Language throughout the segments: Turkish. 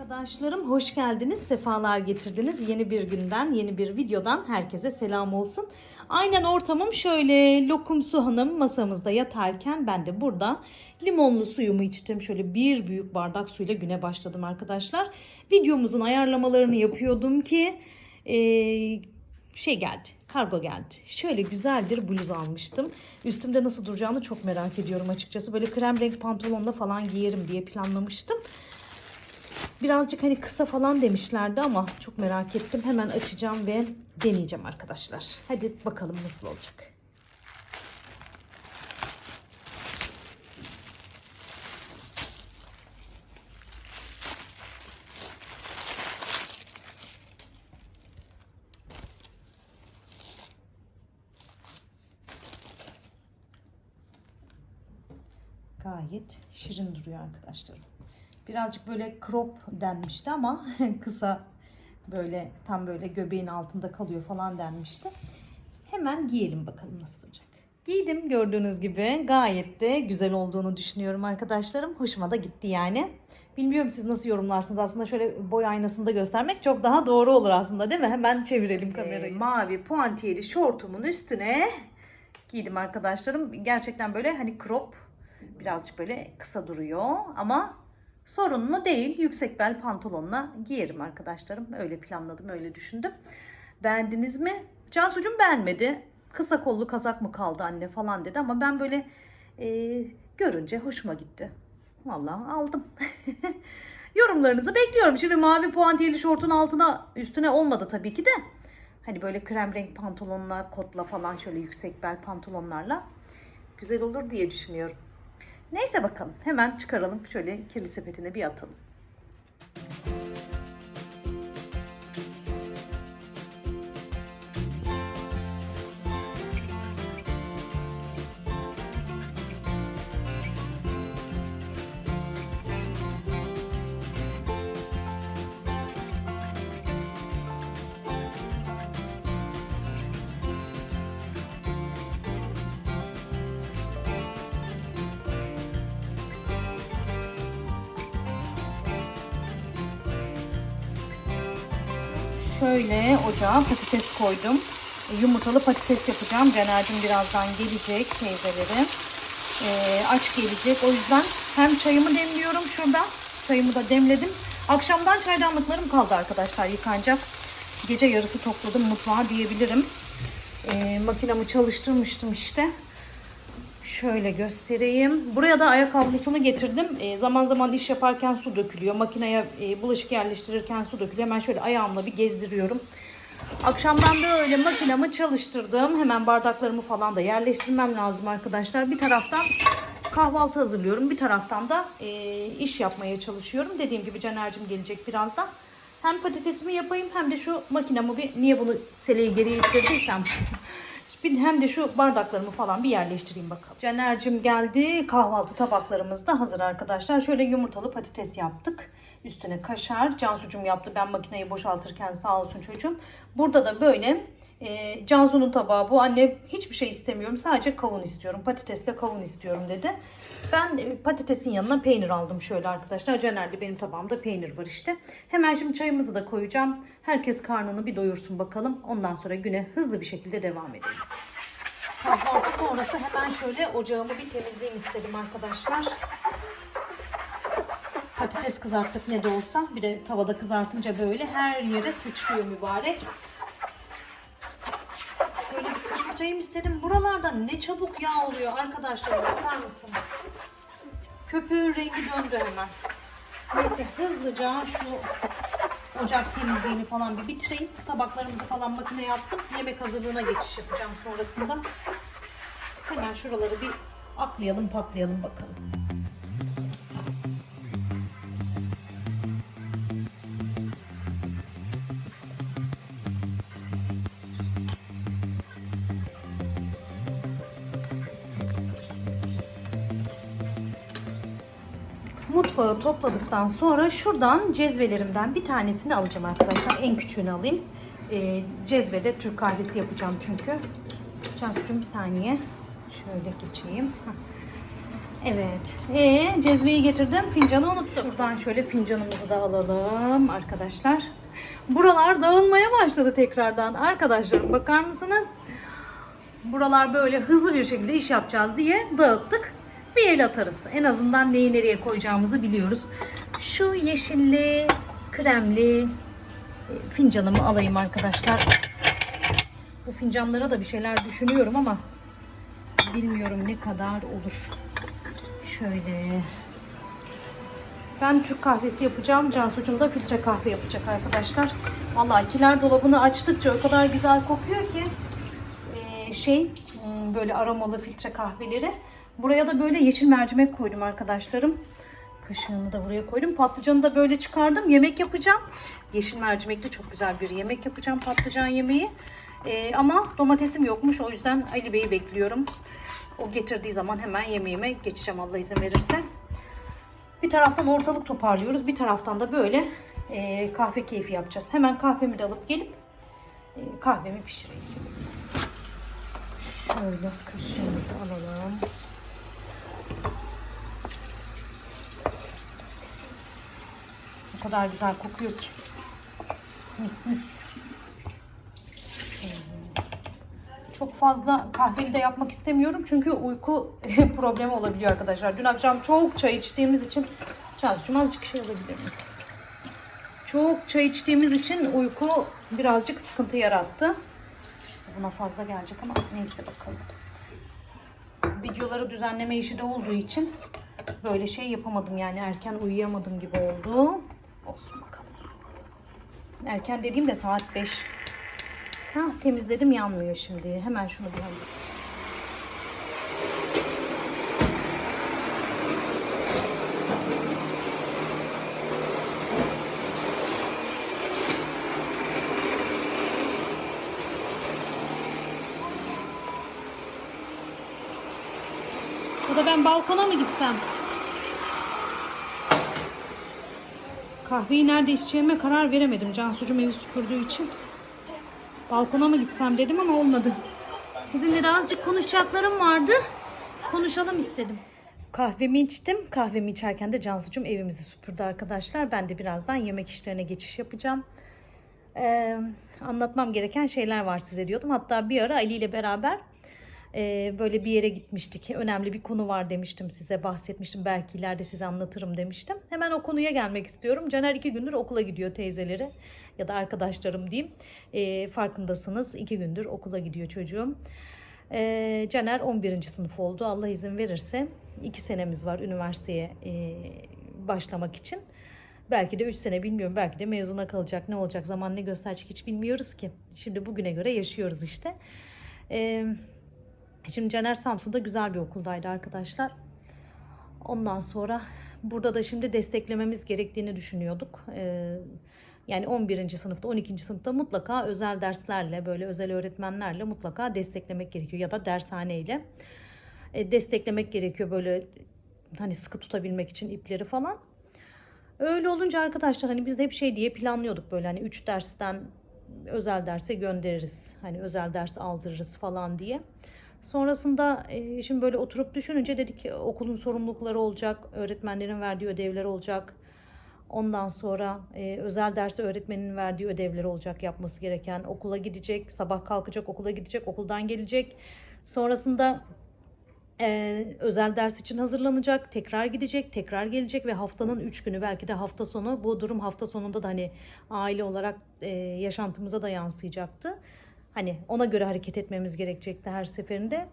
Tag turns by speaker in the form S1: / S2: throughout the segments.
S1: Arkadaşlarım hoş geldiniz, sefalar getirdiniz. Yeni bir günden, yeni bir videodan herkese selam olsun. Aynen ortamım şöyle lokumsu hanım masamızda yatarken ben de burada limonlu suyumu içtim. Şöyle bir büyük bardak suyla güne başladım arkadaşlar. Videomuzun ayarlamalarını yapıyordum ki eee, şey geldi, kargo geldi. Şöyle güzel bir bluz almıştım. Üstümde nasıl duracağını çok merak ediyorum açıkçası. Böyle krem renk pantolonla falan giyerim diye planlamıştım. Birazcık hani kısa falan demişlerdi ama çok merak ettim. Hemen açacağım ve deneyeceğim arkadaşlar. Hadi bakalım nasıl olacak. Gayet şirin duruyor arkadaşlarım. Birazcık böyle crop denmişti ama kısa böyle tam böyle göbeğin altında kalıyor falan denmişti. Hemen giyelim bakalım nasıl duracak. Giydim gördüğünüz gibi gayet de güzel olduğunu düşünüyorum arkadaşlarım. Hoşuma da gitti yani. Bilmiyorum siz nasıl yorumlarsınız. Aslında şöyle boy aynasında göstermek çok daha doğru olur aslında değil mi? Hemen çevirelim kamerayı. mavi puantiyeli şortumun üstüne giydim arkadaşlarım. Gerçekten böyle hani crop birazcık böyle kısa duruyor ama sorun mu değil. Yüksek bel pantolonla giyerim arkadaşlarım. Öyle planladım, öyle düşündüm. Beğendiniz mi? Cansucuğum beğenmedi. Kısa kollu kazak mı kaldı anne falan dedi ama ben böyle e, görünce hoşuma gitti. Vallahi aldım. Yorumlarınızı bekliyorum. Şimdi mavi puantiyeli şortun altına üstüne olmadı tabii ki de. Hani böyle krem renk pantolonla, kotla falan şöyle yüksek bel pantolonlarla güzel olur diye düşünüyorum. Neyse bakalım. Hemen çıkaralım. Şöyle kirli sepetine bir atalım. Şöyle ocağa patates koydum. Yumurtalı patates yapacağım. Caner'cim birazdan gelecek teyzelerim. Ee, aç gelecek. O yüzden hem çayımı demliyorum şurada. Çayımı da demledim. Akşamdan çaydanlıklarım kaldı arkadaşlar yıkanacak. Gece yarısı topladım mutfağa diyebilirim. Ee, makinamı çalıştırmıştım işte. Şöyle göstereyim. Buraya da ayak havlusunu getirdim. E, zaman zaman iş yaparken su dökülüyor. Makineye e, bulaşık yerleştirirken su dökülüyor. Hemen şöyle ayağımla bir gezdiriyorum. Akşamdan böyle makinamı çalıştırdım. Hemen bardaklarımı falan da yerleştirmem lazım arkadaşlar. Bir taraftan kahvaltı hazırlıyorum. Bir taraftan da e, iş yapmaya çalışıyorum. Dediğim gibi Caner'cim gelecek birazdan. Hem patatesimi yapayım hem de şu makinamı bir niye bunu seleyi geriye ittirdiysem bir hem de şu bardaklarımı falan bir yerleştireyim bakalım. Caner'cim geldi. Kahvaltı tabaklarımız da hazır arkadaşlar. Şöyle yumurtalı patates yaptık. Üstüne kaşar. Cansucum yaptı. Ben makineyi boşaltırken sağ olsun çocuğum. Burada da böyle e, Cansu'nun tabağı bu. Anne hiçbir şey istemiyorum. Sadece kavun istiyorum. Patatesle kavun istiyorum dedi. Ben e, patatesin yanına peynir aldım şöyle arkadaşlar. Caner'de benim tabağımda peynir var işte. Hemen şimdi çayımızı da koyacağım. Herkes karnını bir doyursun bakalım. Ondan sonra güne hızlı bir şekilde devam edelim. Kahvaltı sonrası hemen şöyle ocağımı bir temizleyeyim istedim arkadaşlar. Patates kızarttık ne de olsa. Bir de tavada kızartınca böyle her yere sıçrıyor mübarek. Şöyle bir köpürteyim istedim. Buralarda ne çabuk yağ oluyor arkadaşlar. Bakar mısınız? Köpüğün rengi döndü hemen. Neyse hızlıca şu ocak temizliğini falan bir bitireyim. Tabaklarımızı falan makineye attım. Yemek hazırlığına geçiş yapacağım sonrasında. Hemen şuraları bir aklayalım paklayalım bakalım. Mutfağı topladıktan sonra şuradan cezvelerimden bir tanesini alacağım arkadaşlar. En küçüğünü alayım. Ee, cezvede Türk kahvesi yapacağım çünkü. Cansucuğum bir saniye. Şöyle geçeyim. Evet. Ee, cezveyi getirdim. Fincanı unuttum. Şuradan şöyle fincanımızı da alalım arkadaşlar. Buralar dağılmaya başladı tekrardan. Arkadaşlarım bakar mısınız? Buralar böyle hızlı bir şekilde iş yapacağız diye dağıttık. Bir el atarız. En azından neyi nereye koyacağımızı biliyoruz. Şu yeşilli, kremli e, fincanımı alayım arkadaşlar. Bu fincanlara da bir şeyler düşünüyorum ama bilmiyorum ne kadar olur. Şöyle. Ben Türk kahvesi yapacağım. Cansucuğum da filtre kahve yapacak arkadaşlar. Vallahi kiler dolabını açtıkça o kadar güzel kokuyor ki. Ee, şey hmm, böyle aromalı filtre kahveleri. Buraya da böyle yeşil mercimek koydum arkadaşlarım. Kaşığını da buraya koydum. Patlıcanı da böyle çıkardım. Yemek yapacağım. Yeşil mercimekli çok güzel bir yemek yapacağım. Patlıcan yemeği. Ee, ama domatesim yokmuş. O yüzden Ali Bey'i bekliyorum. O getirdiği zaman hemen yemeğime geçeceğim Allah izin verirse. Bir taraftan ortalık toparlıyoruz. Bir taraftan da böyle e, kahve keyfi yapacağız. Hemen kahvemi de alıp gelip e, kahvemi pişireyim. Şöyle kaşığımızı alalım. O kadar güzel kokuyor ki. Mis mis. Çok fazla kahveli de yapmak istemiyorum. Çünkü uyku problemi olabiliyor arkadaşlar. Dün akşam çok çay içtiğimiz için Cansu'cum azıcık şey alabilir? Çok çay içtiğimiz için uyku birazcık sıkıntı yarattı. Buna fazla gelecek ama neyse bakalım. Videoları düzenleme işi de olduğu için böyle şey yapamadım yani erken uyuyamadım gibi oldu. Olsun bakalım. Erken dediğimde saat 5. Ha temizledim yanmıyor şimdi. Hemen şunu bir alayım. Ya ben balkona mı gitsem? Kahveyi nerede içeceğime karar veremedim. Cansucuğum evi süpürdüğü için. Balkona mı gitsem dedim ama olmadı. Sizinle de azıcık konuşacaklarım vardı. Konuşalım istedim. Kahvemi içtim. Kahvemi içerken de Cansucuğum evimizi süpürdü arkadaşlar. Ben de birazdan yemek işlerine geçiş yapacağım. Ee, anlatmam gereken şeyler var size diyordum. Hatta bir ara Ali ile beraber e, böyle bir yere gitmiştik. Önemli bir konu var demiştim size. Bahsetmiştim. Belki ileride size anlatırım demiştim. Hemen o konuya gelmek istiyorum. Caner iki gündür okula gidiyor teyzeleri ya da arkadaşlarım diyeyim. E, farkındasınız. iki gündür okula gidiyor çocuğum. E, Caner 11. sınıf oldu. Allah izin verirse iki senemiz var üniversiteye e, başlamak için. Belki de 3 sene bilmiyorum. Belki de mezuna kalacak. Ne olacak? Zaman ne gösterecek hiç bilmiyoruz ki. Şimdi bugüne göre yaşıyoruz işte. Ee, şimdi Caner Samsun'da güzel bir okuldaydı arkadaşlar. Ondan sonra burada da şimdi desteklememiz gerektiğini düşünüyorduk. Ee, yani 11. sınıfta, 12. sınıfta mutlaka özel derslerle, böyle özel öğretmenlerle mutlaka desteklemek gerekiyor. Ya da dershaneyle e, desteklemek gerekiyor böyle hani sıkı tutabilmek için ipleri falan. Öyle olunca arkadaşlar hani biz de hep şey diye planlıyorduk böyle hani 3 dersten özel derse göndeririz. Hani özel ders aldırırız falan diye. Sonrasında e, şimdi böyle oturup düşününce dedik ki okulun sorumlulukları olacak, öğretmenlerin verdiği ödevler olacak. Ondan sonra e, özel derse öğretmenin verdiği ödevler olacak yapması gereken. Okula gidecek, sabah kalkacak, okula gidecek, okuldan gelecek. Sonrasında ee, özel ders için hazırlanacak, tekrar gidecek, tekrar gelecek ve haftanın 3 günü belki de hafta sonu bu durum hafta sonunda da hani aile olarak e, yaşantımıza da yansıyacaktı. Hani ona göre hareket etmemiz gerekecekti her seferinde.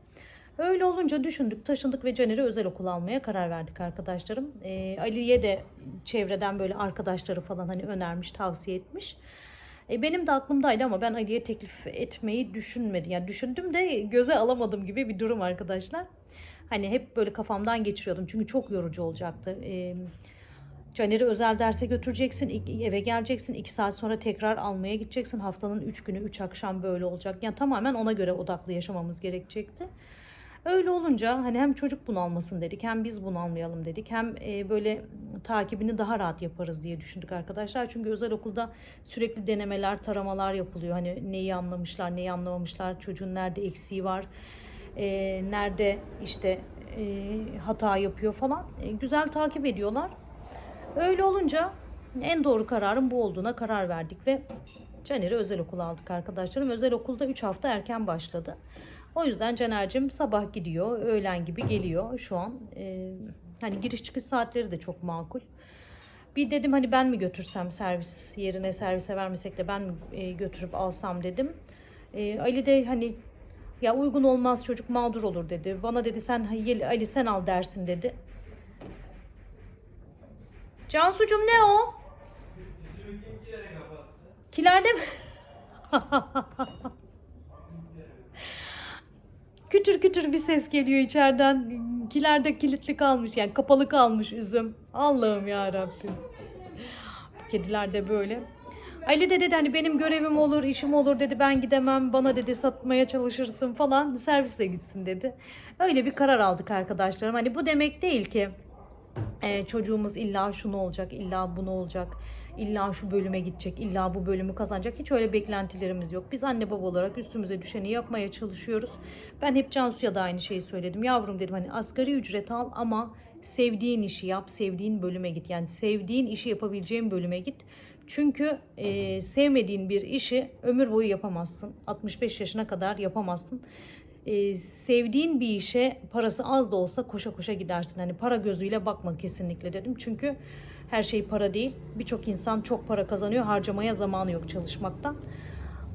S1: Öyle olunca düşündük, taşındık ve Caner'i özel okul almaya karar verdik arkadaşlarım. Ee, Ali'ye de çevreden böyle arkadaşları falan hani önermiş, tavsiye etmiş. E, benim de aklımdaydı ama ben Ali'ye teklif etmeyi düşünmedim. Yani düşündüm de göze alamadım gibi bir durum arkadaşlar. Hani hep böyle kafamdan geçiriyordum çünkü çok yorucu olacaktı. E, Caner'i özel derse götüreceksin, eve geleceksin, iki saat sonra tekrar almaya gideceksin. Haftanın üç günü, üç akşam böyle olacak. Yani tamamen ona göre odaklı yaşamamız gerekecekti. Öyle olunca hani hem çocuk bunalmasın dedik hem biz bunalmayalım dedik. Hem e, böyle takibini daha rahat yaparız diye düşündük arkadaşlar. Çünkü özel okulda sürekli denemeler, taramalar yapılıyor. Hani neyi anlamışlar, neyi anlamamışlar, çocuğun nerede eksiği var, e, nerede işte e, hata yapıyor falan. Güzel takip ediyorlar. Öyle olunca en doğru kararın bu olduğuna karar verdik ve Caner'i özel okula aldık arkadaşlarım. Özel okulda 3 hafta erken başladı. O yüzden Caner'cim sabah gidiyor, öğlen gibi geliyor şu an. E, hani giriş çıkış saatleri de çok makul. Bir dedim hani ben mi götürsem servis yerine servise vermesek de ben mi e, götürüp alsam dedim. E, Ali de hani ya uygun olmaz çocuk mağdur olur dedi. Bana dedi sen "Hayır, Ali sen al dersin dedi. Cansucum ne o? Kilerde mi? kütür kütür bir ses geliyor içeriden. Kilerde kilitli kalmış yani kapalı kalmış üzüm. Allah'ım ya Rabbim. Bu kediler de böyle. Ali de dedi hani benim görevim olur, işim olur dedi. Ben gidemem. Bana dedi satmaya çalışırsın falan. Servisle gitsin dedi. Öyle bir karar aldık arkadaşlarım. Hani bu demek değil ki e, çocuğumuz illa şunu olacak, illa bunu olacak, illa şu bölüme gidecek, illa bu bölümü kazanacak. Hiç öyle beklentilerimiz yok. Biz anne baba olarak üstümüze düşeni yapmaya çalışıyoruz. Ben hep Cansu'ya da aynı şeyi söyledim. Yavrum dedim hani asgari ücret al ama sevdiğin işi yap, sevdiğin bölüme git. Yani sevdiğin işi yapabileceğin bölüme git. Çünkü e, sevmediğin bir işi ömür boyu yapamazsın. 65 yaşına kadar yapamazsın e, sevdiğin bir işe parası az da olsa koşa koşa gidersin. Hani para gözüyle bakma kesinlikle dedim. Çünkü her şey para değil. Birçok insan çok para kazanıyor. Harcamaya zamanı yok çalışmaktan.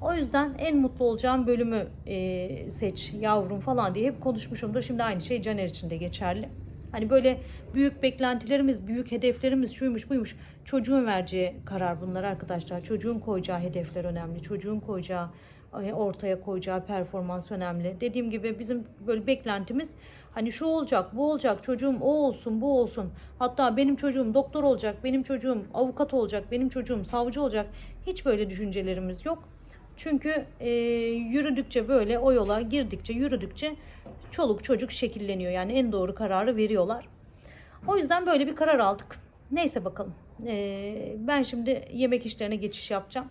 S1: O yüzden en mutlu olacağım bölümü e, seç yavrum falan diye hep konuşmuşumdur. Şimdi aynı şey Caner için de geçerli. Hani böyle büyük beklentilerimiz, büyük hedeflerimiz şuymuş buymuş. Çocuğun vereceği karar bunlar arkadaşlar. Çocuğun koyacağı hedefler önemli. Çocuğun koyacağı ortaya koyacağı performans önemli. Dediğim gibi bizim böyle beklentimiz hani şu olacak, bu olacak, çocuğum o olsun, bu olsun. Hatta benim çocuğum doktor olacak, benim çocuğum avukat olacak, benim çocuğum savcı olacak. Hiç böyle düşüncelerimiz yok. Çünkü e, yürüdükçe böyle o yola girdikçe, yürüdükçe çoluk çocuk şekilleniyor. Yani en doğru kararı veriyorlar. O yüzden böyle bir karar aldık. Neyse bakalım. E, ben şimdi yemek işlerine geçiş yapacağım.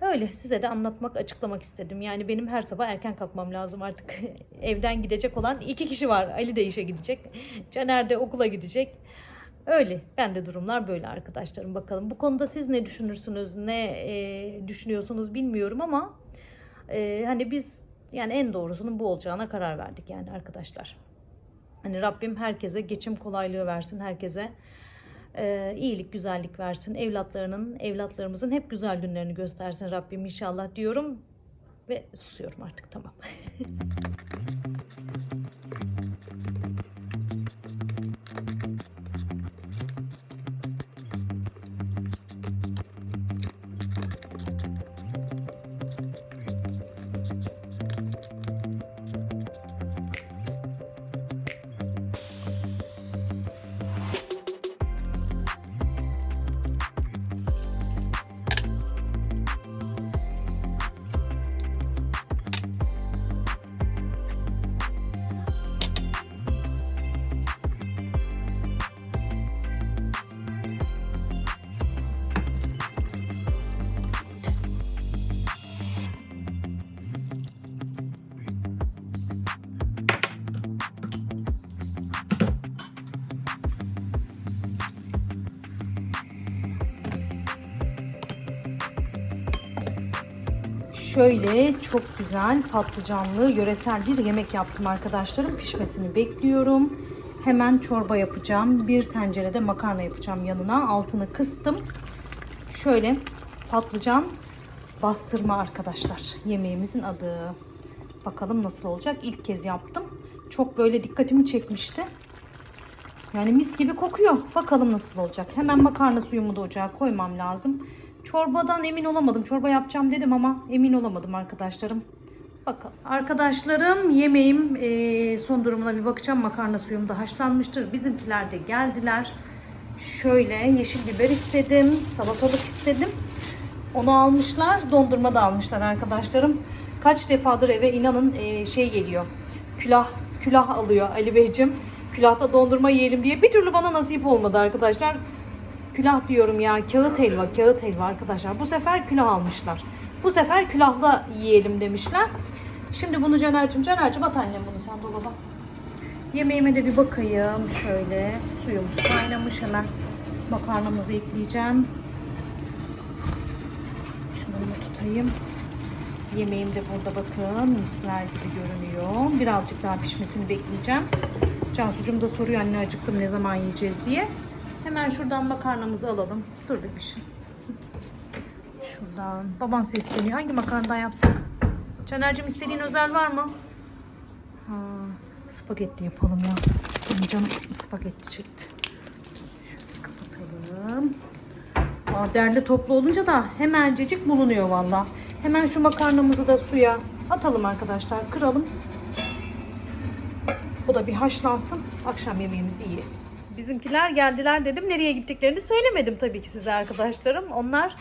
S1: Öyle size de anlatmak, açıklamak istedim. Yani benim her sabah erken kalkmam lazım artık. Evden gidecek olan iki kişi var. Ali de işe gidecek. Caner de okula gidecek. Öyle. Ben de durumlar böyle arkadaşlarım. Bakalım bu konuda siz ne düşünürsünüz, ne e, düşünüyorsunuz bilmiyorum ama e, hani biz yani en doğrusunun bu olacağına karar verdik yani arkadaşlar. Hani Rabbim herkese geçim kolaylığı versin, herkese e, iyilik, güzellik versin. Evlatlarının, evlatlarımızın hep güzel günlerini göstersin Rabbim inşallah diyorum. Ve susuyorum artık tamam. Şöyle çok güzel patlıcanlı yöresel bir yemek yaptım arkadaşlarım. Pişmesini bekliyorum. Hemen çorba yapacağım. Bir tencerede makarna yapacağım yanına. Altını kıstım. Şöyle patlıcan bastırma arkadaşlar. Yemeğimizin adı. Bakalım nasıl olacak. İlk kez yaptım. Çok böyle dikkatimi çekmişti. Yani mis gibi kokuyor. Bakalım nasıl olacak. Hemen makarna suyumu da ocağa koymam lazım. Çorbadan emin olamadım. Çorba yapacağım dedim ama emin olamadım arkadaşlarım. Bakalım. Arkadaşlarım yemeğim e, son durumuna bir bakacağım. Makarna suyum da haşlanmıştır. Bizimkiler de geldiler. Şöyle yeşil biber istedim. Salatalık istedim. Onu almışlar. Dondurma da almışlar arkadaşlarım. Kaç defadır eve inanın e, şey geliyor. Külah külah alıyor Ali Beyciğim. Külahta dondurma yiyelim diye bir türlü bana nasip olmadı arkadaşlar. Külah diyorum ya kağıt helva kağıt helva arkadaşlar. Bu sefer külah almışlar. Bu sefer külahla yiyelim demişler. Şimdi bunu Caner'cim Caner'cim at annem bunu sen dolaba. Yemeğime de bir bakayım. Şöyle suyumuz kaynamış. Hemen makarnamızı ekleyeceğim. Şunu tutayım. Yemeğim de burada bakın misler gibi görünüyor. Birazcık daha pişmesini bekleyeceğim. Cansucuğum da soruyor anne acıktım ne zaman yiyeceğiz diye. Hemen şuradan makarnamızı alalım. Dur bir şey. Şuradan. Baban sesleniyor. Hangi makarnadan yapsak? Caner'cim istediğin özel var mı? Ha, spagetti yapalım ya. Benim canım spagetti çekti. Şöyle kapatalım. Aa, derli toplu olunca da hemencecik bulunuyor valla. Hemen şu makarnamızı da suya atalım arkadaşlar. Kıralım. Bu da bir haşlansın. Akşam yemeğimizi yiyelim. Bizimkiler geldiler dedim. Nereye gittiklerini söylemedim tabii ki size arkadaşlarım. Onlar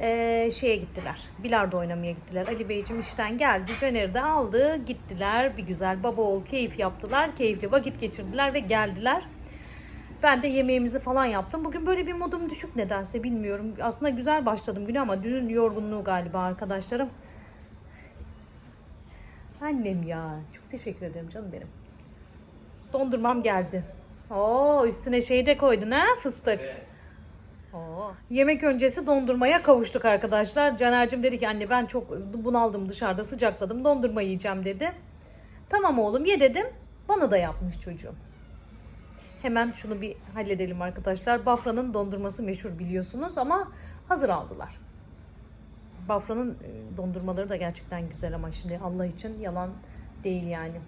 S1: eee, şeye gittiler. Bilardo oynamaya gittiler. Ali Beyciğim işten geldi. Caner'i de aldı. Gittiler. Bir güzel baba oğul keyif yaptılar. Keyifli vakit geçirdiler ve geldiler. Ben de yemeğimizi falan yaptım. Bugün böyle bir modum düşük nedense bilmiyorum. Aslında güzel başladım güne ama dünün yorgunluğu galiba arkadaşlarım. Annem ya. Çok teşekkür ederim canım benim. Dondurmam geldi. Oo üstüne şey de koydun ha fıstık. Oo. Yemek öncesi dondurmaya kavuştuk arkadaşlar. Caner'cim dedi ki anne ben çok bunaldım dışarıda sıcakladım dondurma yiyeceğim dedi. Tamam oğlum ye dedim. Bana da yapmış çocuğum. Hemen şunu bir halledelim arkadaşlar. Bafra'nın dondurması meşhur biliyorsunuz ama hazır aldılar. Bafra'nın e, dondurmaları da gerçekten güzel ama şimdi Allah için yalan değil yani.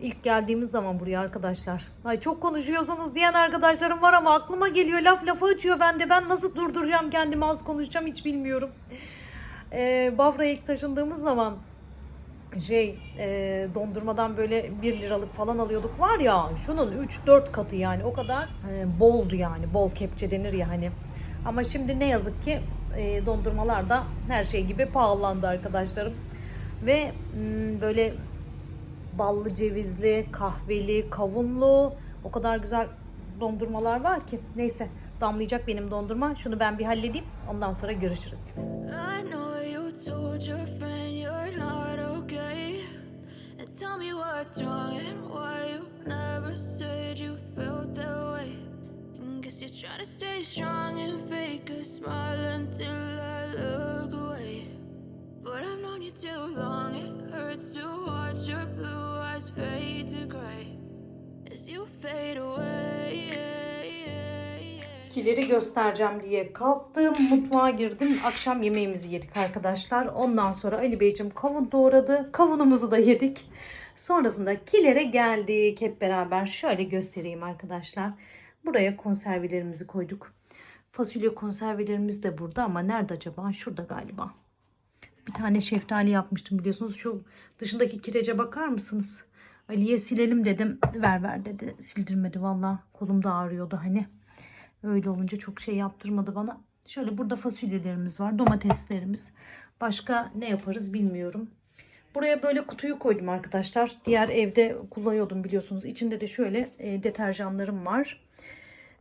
S1: İlk geldiğimiz zaman buraya arkadaşlar. Ay çok konuşuyorsunuz diyen arkadaşlarım var ama aklıma geliyor laf lafı açıyor bende. Ben nasıl durduracağım kendimi az konuşacağım hiç bilmiyorum. Ee, Bafra'ya ilk taşındığımız zaman şey e, dondurmadan böyle 1 liralık falan alıyorduk var ya şunun 3-4 katı yani o kadar e, boldu yani bol kepçe denir ya hani. Ama şimdi ne yazık ki e, dondurmalar da her şey gibi pahalandı arkadaşlarım. Ve m, böyle ballı cevizli, kahveli, kavunlu o kadar güzel dondurmalar var ki. Neyse damlayacak benim dondurma. Şunu ben bir halledeyim. Ondan sonra görüşürüz.
S2: You're trying to stay strong and fake a smile until I look away. But I've known you too long, it hurts to watch your blue eyes fade to gray as you fade away.
S1: Kileri göstereceğim diye kalktım. Mutfağa girdim. Akşam yemeğimizi yedik arkadaşlar. Ondan sonra Ali Beyciğim kavun doğradı. Kavunumuzu da yedik. Sonrasında kilere geldik hep beraber. Şöyle göstereyim arkadaşlar. Buraya konservelerimizi koyduk. Fasulye konservelerimiz de burada ama nerede acaba? Şurada galiba. Bir tane şeftali yapmıştım biliyorsunuz. Şu dışındaki kirece bakar mısınız? Ali'ye silelim dedim. Ver ver dedi. Sildirmedi valla. Kolum da ağrıyordu hani. Öyle olunca çok şey yaptırmadı bana. Şöyle burada fasulyelerimiz var. Domateslerimiz. Başka ne yaparız bilmiyorum. Buraya böyle kutuyu koydum arkadaşlar. Diğer evde kullanıyordum biliyorsunuz. İçinde de şöyle e, deterjanlarım var.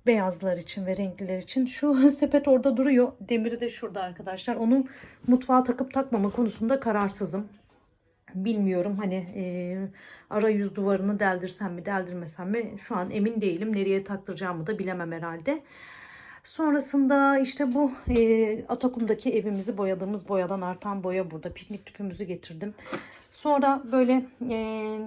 S1: Beyazlar için ve renkliler için. Şu sepet orada duruyor. Demiri de şurada arkadaşlar. Onu mutfağa takıp takmama konusunda kararsızım. Bilmiyorum hani e, arayüz duvarını deldirsem mi deldirmesem mi şu an emin değilim. Nereye taktıracağımı da bilemem herhalde. Sonrasında işte bu e, Atakum'daki evimizi boyadığımız boyadan artan boya burada. Piknik tüpümüzü getirdim. Sonra böyle e,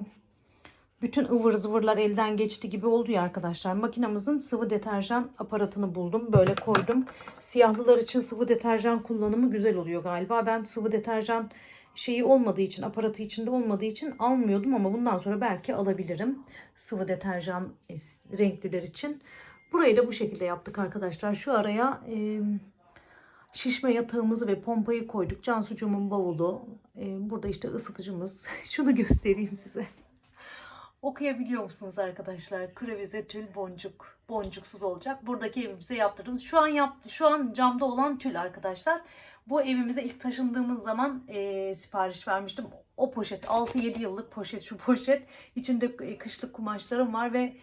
S1: bütün ıvır zıvırlar elden geçti gibi oldu ya arkadaşlar. Makinamızın sıvı deterjan aparatını buldum. Böyle koydum. Siyahlılar için sıvı deterjan kullanımı güzel oluyor galiba. Ben sıvı deterjan şeyi olmadığı için, aparatı içinde olmadığı için almıyordum ama bundan sonra belki alabilirim. Sıvı deterjan renkliler için. Burayı da bu şekilde yaptık arkadaşlar. Şu araya e, şişme yatağımızı ve pompayı koyduk. Cansucuğumun bavulu. E, burada işte ısıtıcımız. Şunu göstereyim size. Okuyabiliyor musunuz arkadaşlar? Krevize tül boncuk. Boncuksuz olacak. Buradaki evimize yaptırdığımız. Şu an yap, şu an camda olan tül arkadaşlar. Bu evimize ilk taşındığımız zaman e, sipariş vermiştim. O poşet 6-7 yıllık poşet şu poşet. İçinde e, kışlık kumaşlarım var ve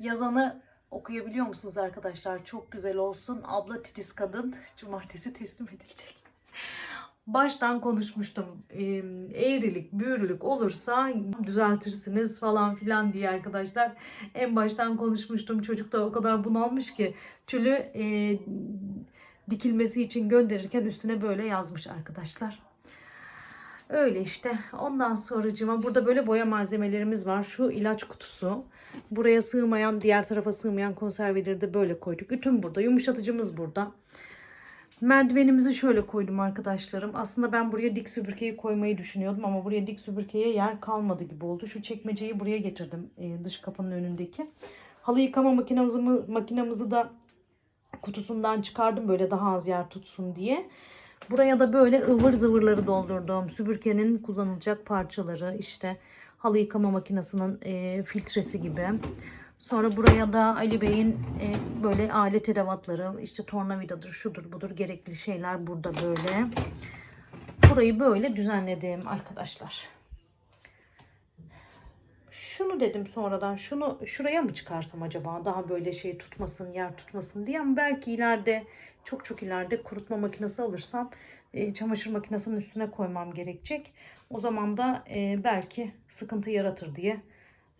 S1: yazanı okuyabiliyor musunuz arkadaşlar? Çok güzel olsun. Abla titiz kadın. Cumartesi teslim edilecek. Baştan konuşmuştum. Eğrilik, büğrülük olursa düzeltirsiniz falan filan diye arkadaşlar. En baştan konuşmuştum. Çocuk da o kadar bunalmış ki tülü e, dikilmesi için gönderirken üstüne böyle yazmış arkadaşlar. Öyle işte. Ondan sonracıma burada böyle boya malzemelerimiz var. Şu ilaç kutusu. Buraya sığmayan, diğer tarafa sığmayan konserveleri de böyle koyduk. Bütün burada. Yumuşatıcımız burada. Merdivenimizi şöyle koydum arkadaşlarım. Aslında ben buraya dik süpürgeyi koymayı düşünüyordum ama buraya dik süpürgeye yer kalmadı gibi oldu. Şu çekmeceyi buraya getirdim e, dış kapının önündeki. Halı yıkama makinamızı, makinamızı da kutusundan çıkardım böyle daha az yer tutsun diye. Buraya da böyle ıvır zıvırları doldurdum. Süpürgenin kullanılacak parçaları işte halı yıkama makinesinin e, filtresi gibi. Sonra buraya da Ali Bey'in e, böyle alet edevatları işte tornavidadır şudur budur gerekli şeyler burada böyle. Burayı böyle düzenledim arkadaşlar. Şunu dedim sonradan şunu şuraya mı çıkarsam acaba daha böyle şey tutmasın yer tutmasın diye ama belki ileride çok çok ileride kurutma makinesi alırsam e, çamaşır makinesinin üstüne koymam gerekecek. O zaman da e, belki sıkıntı yaratır diye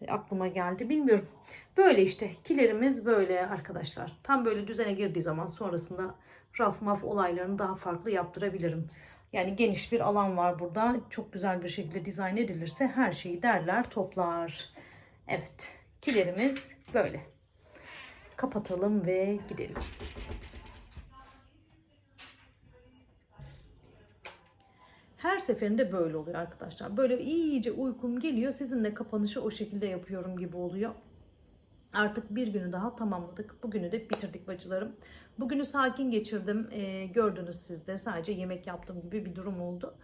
S1: aklıma geldi. Bilmiyorum. Böyle işte kilerimiz böyle arkadaşlar. Tam böyle düzene girdiği zaman sonrasında raf maf olaylarını daha farklı yaptırabilirim. Yani geniş bir alan var burada. Çok güzel bir şekilde dizayn edilirse her şeyi derler toplar. Evet kilerimiz böyle. Kapatalım ve gidelim. Her seferinde böyle oluyor arkadaşlar. Böyle iyice uykum geliyor. Sizinle kapanışı o şekilde yapıyorum gibi oluyor. Artık bir günü daha tamamladık. Bugünü de bitirdik bacılarım. Bugünü sakin geçirdim. Ee, gördünüz siz de sadece yemek yaptığım gibi bir durum oldu.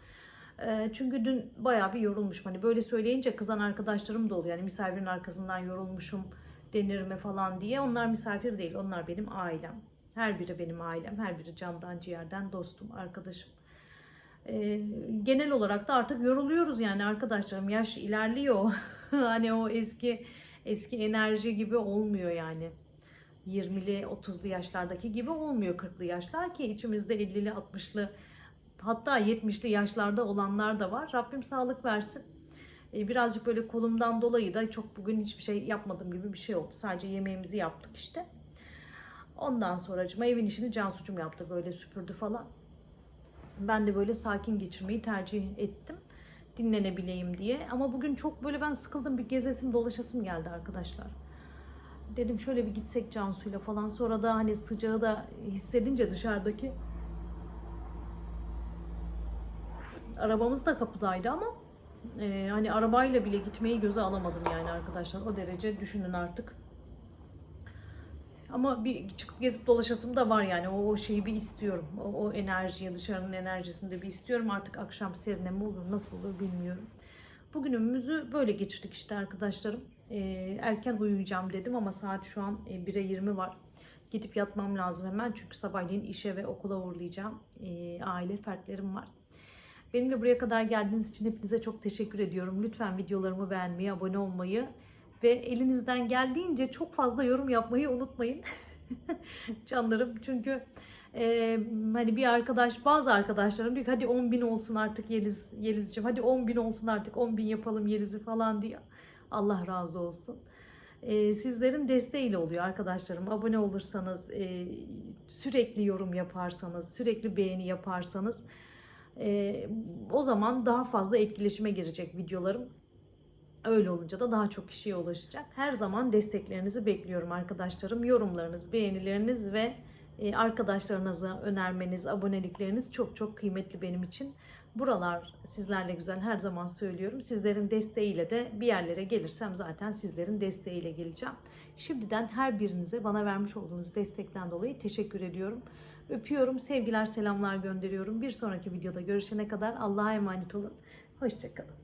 S1: Ee, çünkü dün bayağı bir yorulmuşum. Hani böyle söyleyince kızan arkadaşlarım da oluyor. Yani misafirin arkasından yorulmuşum denir mi falan diye. Onlar misafir değil. Onlar benim ailem. Her biri benim ailem. Her biri candan ciğerden dostum, arkadaşım. Ee, genel olarak da artık yoruluyoruz yani arkadaşlarım. Yaş ilerliyor. hani o eski eski enerji gibi olmuyor yani. 20'li 30'lu yaşlardaki gibi olmuyor 40'lı yaşlar ki içimizde 50'li 60'lı hatta 70'li yaşlarda olanlar da var. Rabbim sağlık versin. Ee, birazcık böyle kolumdan dolayı da çok bugün hiçbir şey yapmadım gibi bir şey oldu. Sadece yemeğimizi yaptık işte. Ondan sonracıma evin işini Cansu'cum yaptı böyle süpürdü falan. Ben de böyle sakin geçirmeyi tercih ettim. Dinlenebileyim diye. Ama bugün çok böyle ben sıkıldım. Bir gezesim dolaşasım geldi arkadaşlar. Dedim şöyle bir gitsek Cansu'yla falan. Sonra da hani sıcağı da hissedince dışarıdaki arabamız da kapıdaydı ama e, hani arabayla bile gitmeyi göze alamadım yani arkadaşlar. O derece düşünün artık. Ama bir çıkıp gezip dolaşasım da var yani. O, o şeyi bir istiyorum. O, o enerjiyi, dışarının enerjisini de bir istiyorum. Artık akşam serine mi olur, nasıl olur bilmiyorum. Bugünümüzü böyle geçirdik işte arkadaşlarım. Ee, erken uyuyacağım dedim ama saat şu an e, 1'e 20 var. Gidip yatmam lazım hemen çünkü sabahleyin işe ve okula uğurlayacağım. Ee, aile fertlerim var. Benimle buraya kadar geldiğiniz için hepinize çok teşekkür ediyorum. Lütfen videolarımı beğenmeyi, abone olmayı ve elinizden geldiğince çok fazla yorum yapmayı unutmayın. Canlarım çünkü e, hani bir arkadaş bazı arkadaşlarım diyor ki hadi 10 bin olsun artık Yeliz, Yelizciğim hadi 10 bin olsun artık 10 bin yapalım Yeliz'i falan diyor. Allah razı olsun. E, sizlerin desteğiyle oluyor arkadaşlarım. Abone olursanız, e, sürekli yorum yaparsanız, sürekli beğeni yaparsanız e, o zaman daha fazla etkileşime girecek videolarım. Öyle olunca da daha çok kişiye ulaşacak. Her zaman desteklerinizi bekliyorum arkadaşlarım. Yorumlarınız, beğenileriniz ve e, arkadaşlarınıza önermeniz, abonelikleriniz çok çok kıymetli benim için. Buralar sizlerle güzel her zaman söylüyorum. Sizlerin desteğiyle de bir yerlere gelirsem zaten sizlerin desteğiyle geleceğim. Şimdiden her birinize bana vermiş olduğunuz destekten dolayı teşekkür ediyorum. Öpüyorum, sevgiler, selamlar gönderiyorum. Bir sonraki videoda görüşene kadar Allah'a emanet olun. Hoşçakalın.